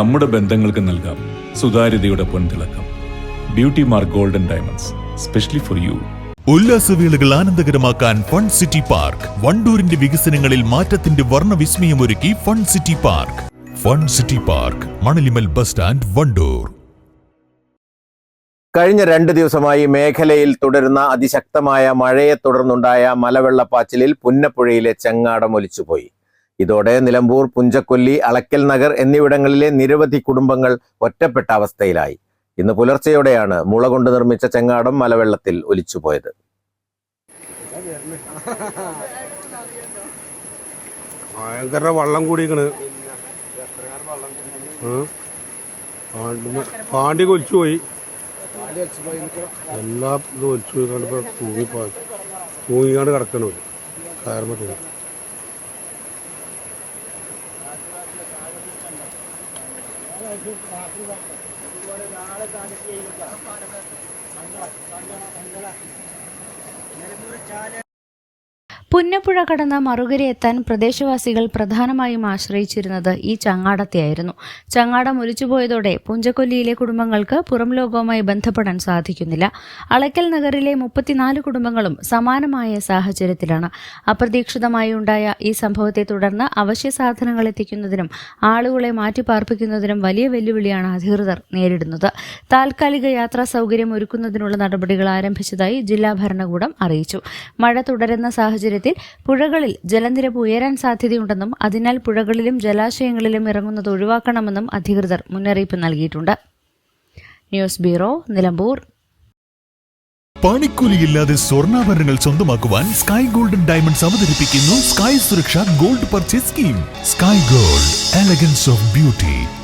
നമ്മുടെ ബന്ധങ്ങൾക്ക് നൽകാം. സുതാര്യതയുടെ പൊൻതിളക്കം. Beauty Mark Golden Diamonds specially for you ഉല്ലാസവേളകൾ ആനന്ദകരമാക്കാൻ ഫൺ സിറ്റി പാർക്ക് വണ്ടൂരിന്റെ വികസനങ്ങളിൽ മാറ്റത്തിന്റെ വർണ വിസ്മയമൊരുക്കി Fun City Park Fun City Park Manalimal bus stand Wandoor. കഴിഞ്ഞ രണ്ട് ദിവസമായി മേഖലയിൽ തുടരുന്ന അതിശക്തമായ മഴയെ തുടർന്നുണ്ടായ മലവെള്ളപ്പാച്ചിലിൽ പുന്നപ്പുഴയിലെ ചെങ്ങാടം ഒലിച്ചുപോയി. ഇതോടെ നിലമ്പൂർ പുഞ്ചക്കൊല്ലി അളക്കൽ നഗർ എന്നിവിടങ്ങളിലെ നിരവധി കുടുംബങ്ങൾ ഒറ്റപ്പെട്ട അവസ്ഥയിലായി. ഇന്ന് പുലർച്ചെയോടെയാണ് മുള കൊണ്ട് നിർമ്മിച്ച ചെങ്ങാടം മലവെള്ളത്തിൽ ഒലിച്ചുപോയത്. ഭയങ്കര വള്ളം കൂടിക്കണ് പാണ്ടി കൊലിച്ചു പോയി എല്ലാ ഇതും ഒലിച്ചു പോയി കണ്ടപ്പോ തൂങ്ങി തൂങ്ങിക്കാണ്ട് കിടക്കണു കയറുമ്പോ തൂങ്ങി പുന്നപ്പുഴ കടന്ന മറുകരയെത്താൻ പ്രദേശവാസികൾ പ്രധാനമായും ആശ്രയിച്ചിരുന്നത് ഈ ചങ്ങാടത്തെയായിരുന്നു. ചങ്ങാടം ഒലിച്ചുപോയതോടെ പുഞ്ചക്കൊല്ലിയിലെ കുടുംബങ്ങൾക്ക് പുറം ലോകവുമായി ബന്ധപ്പെടാൻ സാധിക്കുന്നില്ല. അളക്കൽ നഗറിലെ മുപ്പത്തിനാല് കുടുംബങ്ങളും സമാനമായ സാഹചര്യത്തിലാണ്. അപ്രതീക്ഷിതമായി ഉണ്ടായ ഈ സംഭവത്തെ തുടർന്ന് അവശ്യ സാധനങ്ങൾ എത്തിക്കുന്നതിനും ആളുകളെ മാറ്റിപ്പാർപ്പിക്കുന്നതിനും വലിയ വെല്ലുവിളിയാണ് അധികൃതർ നേരിടുന്നത്. താൽക്കാലിക യാത്രാ സൗകര്യം ഒരുക്കുന്നതിനുള്ള നടപടികൾ ആരംഭിച്ചതായി ജില്ലാ ഭരണകൂടം അറിയിച്ചു. മഴ തുടരുന്ന സാഹചര്യത്തിൽ പുഴകളിൽ ജലനിരപ്പ് ഉയരാൻ സാധ്യതയുണ്ടെന്നും അതിനാൽ പുഴകളിലും ജലാശയങ്ങളിലും ഇറങ്ങുന്നത് ഒഴിവാക്കണമെന്നും അധികൃതർ മുന്നറിയിപ്പ് നൽകിയിട്ടുണ്ട്. News bureau Nilambur. പണിക്കൂലിയില്ലാതെ സ്വർണാഭരണങ്ങൾ സ്വന്തമാക്കുവാൻ സ്കൈ ഗോൾഡൻ ഡയമണ്ട്സ് അവതരിപ്പിക്കുന്നു Sky Suraksha gold purchase scheme. Sky gold elegance of beauty.